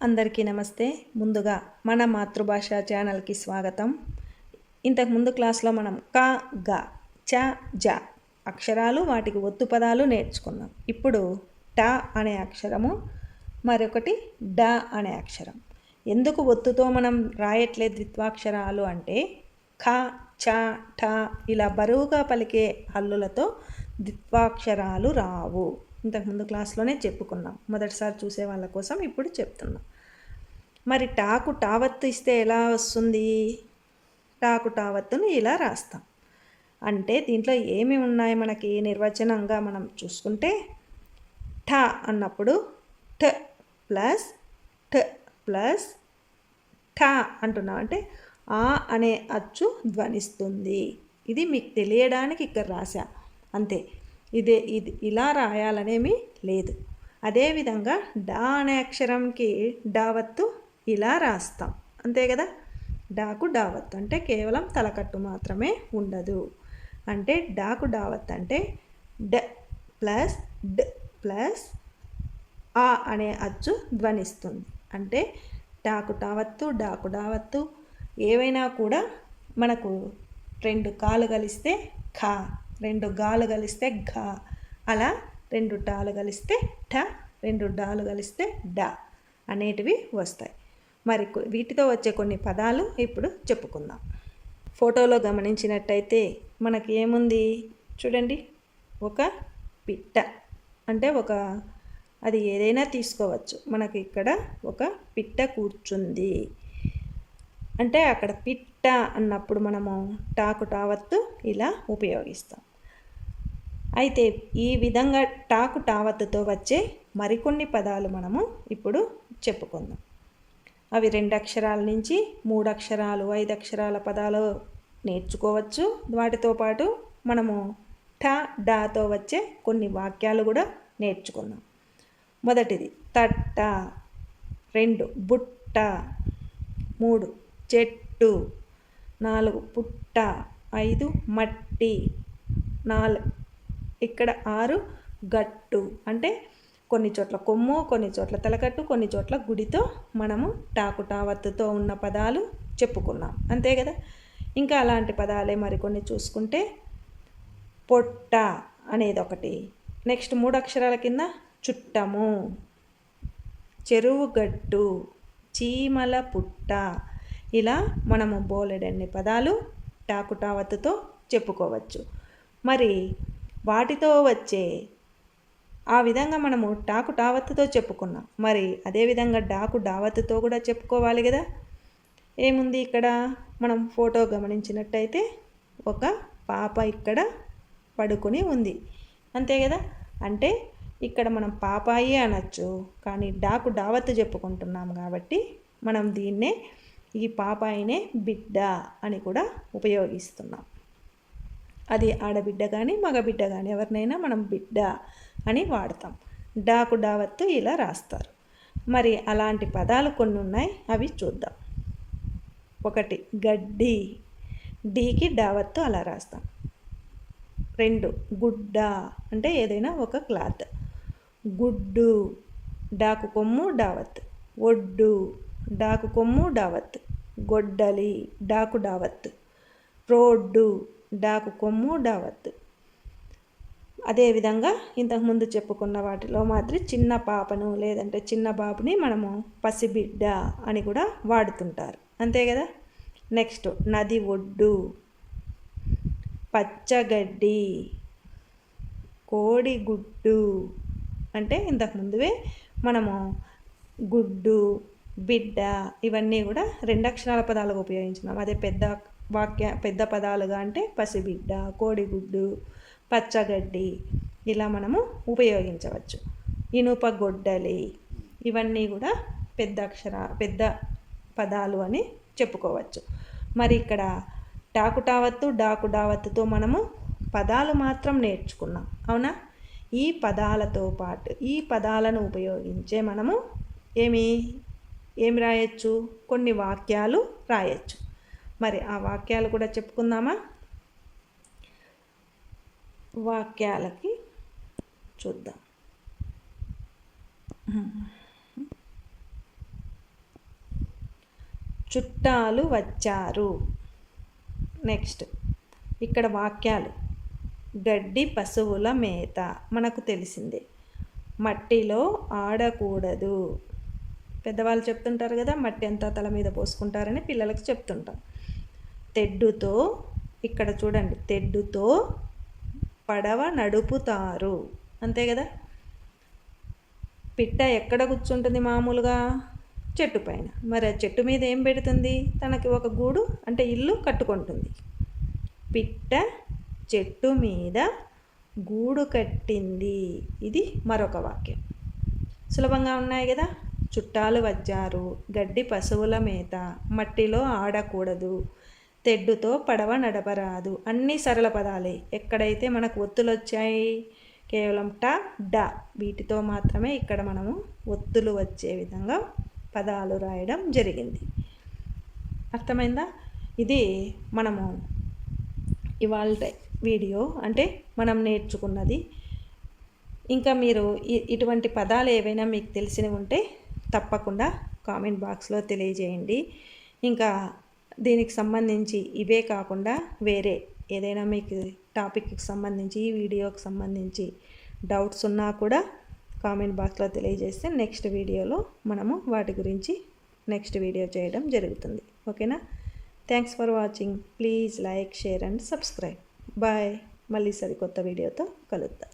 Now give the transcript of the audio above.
అందరికీ నమస్తే. ముందుగా మన మాతృభాష ఛానల్కి స్వాగతం. ఇంతకు ముందు క్లాస్లో మనం క గ చ జ అక్షరాలు వాటికి ఒత్తు పదాలు నేర్చుకున్నాం. ఇప్పుడు ట అనే అక్షరము మరొకటి డ అనే అక్షరం. ఎందుకు ఒత్తుతో మనం రాయట్లేదు ద్విత్వాక్షరాలు అంటే ఖ చ ఠ ఇలా బరువుగా పలికే హల్లులతో ద్విత్వాక్షరాలు రావు. ఇంతకుముందు క్లాస్లోనే చెప్పుకున్నాం. మొదటిసారి చూసే వాళ్ళ కోసం ఇప్పుడు చెప్తున్నాం. మరి టాకు టావత్తు ఇస్తే ఎలా వస్తుంది? టాకు టావత్తును ఇలా రాస్తాం. అంటే దీంట్లో ఏమి ఉన్నాయి? మనకి నిర్వచనంగా మనం చూసుకుంటే ఠ అన్నప్పుడు ఠ ప్లస్ ఠ ప్లస్ ఠ అంటున్నాం. అంటే ఆ అనే అచ్చు ధ్వనిస్తుంది. ఇది మీకు తెలియడానికి ఇక్కడ రాశా. అంతే. ఇదే ఇది ఇలా రాయాలనేమి లేదు. అదేవిధంగా డా అనే అక్షరంకి డావత్తు ఇలా రాస్తాం. అంతే కదా? డాకు డావత్తు అంటే కేవలం తలకట్టు మాత్రమే ఉండదు. అంటే డాకు డావత్ అంటే డ ప్లస్ డ్ ప్లస్ ఆ అనే అచ్చు ధ్వనిస్తుంది. అంటే డాకు డావత్తు డాకు డావత్తు ఏవైనా కూడా మనకు రెండు కాలు కలిస్తే ఖా రెండు గాలు కలిస్తే ఘ అలా రెండు టాలు కలిస్తే ఠ రెండు డాలు కలిస్తే డ అనేటివి వస్తాయి. మరి వీటితో వచ్చే కొన్ని పదాలు ఇప్పుడు చెప్పుకుందాం. ఫోటోలో గమనించినట్టయితే మనకి ఏముంది? చూడండి ఒక పిట్ట. అంటే ఒక అది ఏదైనా తీసుకోవచ్చు. మనకి ఇక్కడ ఒక పిట్ట కూర్చుంది. అంటే అక్కడ పిట్ట అన్నప్పుడు మనము టాకు టావత్తు ఇలా ఉపయోగిస్తాం. అయితే ఈ విధంగా టాకు టావత్తుతో వచ్చే మరికొన్ని పదాలు మనము ఇప్పుడు చెప్పుకుందాం. అవి రెండు అక్షరాల నుంచి మూడు అక్షరాలు ఐదు అక్షరాల పదాలు నేర్చుకోవచ్చు. వాటితో పాటు మనము ట డాతో వచ్చే కొన్ని వాక్యాలు కూడా నేర్చుకుందాం. మొదటిది తట్ట రెండు బుట్ట మూడు చెట్టు. నాలుగు పుట్ట. ఐదు మట్టి. నాలుగు ఇక్కడ ఆరు గట్టు. అంటే కొన్ని చోట్ల కొమ్ము కొన్ని చోట్ల తలకట్టు కొన్ని చోట్ల గుడితో మనము టాకుటావత్తుతో ఉన్న పదాలు చెప్పుకున్నాం. అంతే కదా? ఇంకా అలాంటి పదాలే మరికొన్ని చూసుకుంటే పొట్ట అనేది ఒకటి నెక్స్ట్ మూడు అక్షరాల కింద చుట్టము. చెరువు గట్టు. చీమల పుట్ట. ఇలా మనము బోలెడన్ని పదాలు టాకు టావత్తుతో చెప్పుకోవచ్చు. మరి వాటితో వచ్చే ఆ విధంగా మనము టాకు టావత్తుతో చెప్పుకున్నాం. మరి అదేవిధంగా డాకు డావత్తుతో కూడా చెప్పుకోవాలి కదా. ఏముంది ఇక్కడ? మనం ఫోటో గమనించినట్టయితే ఒక పాప ఇక్కడ పడుకుని ఉంది. అంతే కదా? అంటే ఇక్కడ మనం పాపాయి అనొచ్చు. కానీ డాకు డావత్తు చెప్పుకుంటున్నాం కాబట్టి మనం దీన్నే ఈ పాపాయినే బిడ్డ అని కూడా ఉపయోగిస్తున్నాం. అది ఆడబిడ్డ కానీ మగబిడ్డ కానీ ఎవరినైనా మనం బిడ్డ అని వాడతాం. డాకు డావత్తు ఇలా రాస్తారు. మరి అలాంటి పదాలు కొన్ని ఉన్నాయి అవి చూద్దాం. ఒకటి గడ్డి. డీకి డావత్తు అలా రాస్తాం. రెండు గుడ్డ అంటే ఏదైనా ఒక క్లాత్. గుడ్డు డాకు కొమ్ము డావత్ ఒడ్డు. డాకు కొమ్ము డావత్. గొడ్డలి డాకు డావత్. రోడ్డు డాకు కొమ్ము డావత్. అదేవిధంగా ఇంతకుముందు చెప్పుకున్న వాటిలో మాదిరి చిన్న పాపను లేదంటే చిన్న బాబుని మనము పసిబిడ్డ అని కూడా వాడుతుంటారు. అంతే కదా? నెక్స్ట్ నది ఒడ్డు. పచ్చగడ్డి. కోడిగుడ్డు అంటే ఇంతకుముందువే మనము గుడ్డు బిడ్డ ఇవన్నీ కూడా రెండు అక్షరాల పదాలుగా ఉపయోగించినాం. అదే పెద్ద వాక్య పెద్ద పదాలుగా అంటే పసిబిడ్డ కోడిగుడ్డు పచ్చగడ్డి ఇలా మనము ఉపయోగించవచ్చు. ఇనుప గొడ్డలి ఇవన్నీ కూడా పెద్ద అక్షర పెద్ద పదాలు అని చెప్పుకోవచ్చు. మరి ఇక్కడ డాకుటావత్తు డాకుడావత్తుతో మనము పదాలు మాత్రం నేర్చుకున్నాం. అవునా? ఈ పదాలతో పాటు ఈ పదాలను ఉపయోగించే మనము ఏమి? ఏమి రాయొచ్చు? కొన్ని వాక్యాలు రాయొచ్చు. మరి ఆ వాక్యాలు కూడా చెప్పుకుందామా? వాక్యాలకి చూద్దాం. చుట్టాలు వచ్చారు. నెక్స్ట్. ఇక్కడ వాక్యాలు. గడ్డి పశువుల మేత. మనకు తెలిసిందే. మట్టిలో ఆడకూడదు. పెద్దవాళ్ళు చెప్తుంటారు కదా మట్టి అంతా తల మీద పోసుకుంటారని పిల్లలకు చెప్తుంటాం తెడ్డుతో ఇక్కడ చూడండి తెడ్డుతో పడవ నడుపుతారు. అంతే కదా? పిట్ట ఎక్కడ కూర్చుంటుంది మామూలుగా? చెట్టు పైన. మరి ఆ చెట్టు మీద ఏం పెడుతుంది? తనకి ఒక గూడు అంటే ఇల్లు కట్టుకుంటుంది. పిట్ట చెట్టు మీద గూడు కట్టింది. ఇది మరొక వాక్యం. సులభంగా ఉన్నాయి కదా? చుట్టాలు వచ్చారు. గడ్డి పశువుల మేత మట్టిలో ఆడకూడదు. తెడ్డుతో పడవ నడపరాదు. అన్నీ సరళ పదాలే. ఎక్కడైతే మనకు ఒత్తులు వచ్చాయి కేవలం ట డ. వీటితో మాత్రమే ఇక్కడ మనము ఒత్తులు వచ్చే విధంగా పదాలు రాయడం జరిగింది. అర్థమైందా? ఇది మనము ఇవాళ వీడియో అంటే మనం నేర్చుకున్నది. ఇంకా మీరు ఇటువంటి పదాలు ఏవైనా మీకు తెలిసినవి ఉంటే తప్పకుండా కామెంట్ బాక్స్లో తెలియజేయండి. ఇంకా దీనికి సంబంధించి ఇవే కాకుండా వేరే ఏదైనా మీకు టాపిక్కి సంబంధించి ఈ వీడియోకి సంబంధించి డౌట్స్ ఉన్నా కూడా కామెంట్ బాక్స్లో తెలియజేస్తే నెక్స్ట్ వీడియోలో మనము వాటి గురించి నెక్స్ట్ వీడియో చేయడం జరుగుతుంది. ఓకేనా? Thanks for watching. Please like share and subscribe. Bye. మళ్ళీ సరికొత్త వీడియోతో కలుద్దాం.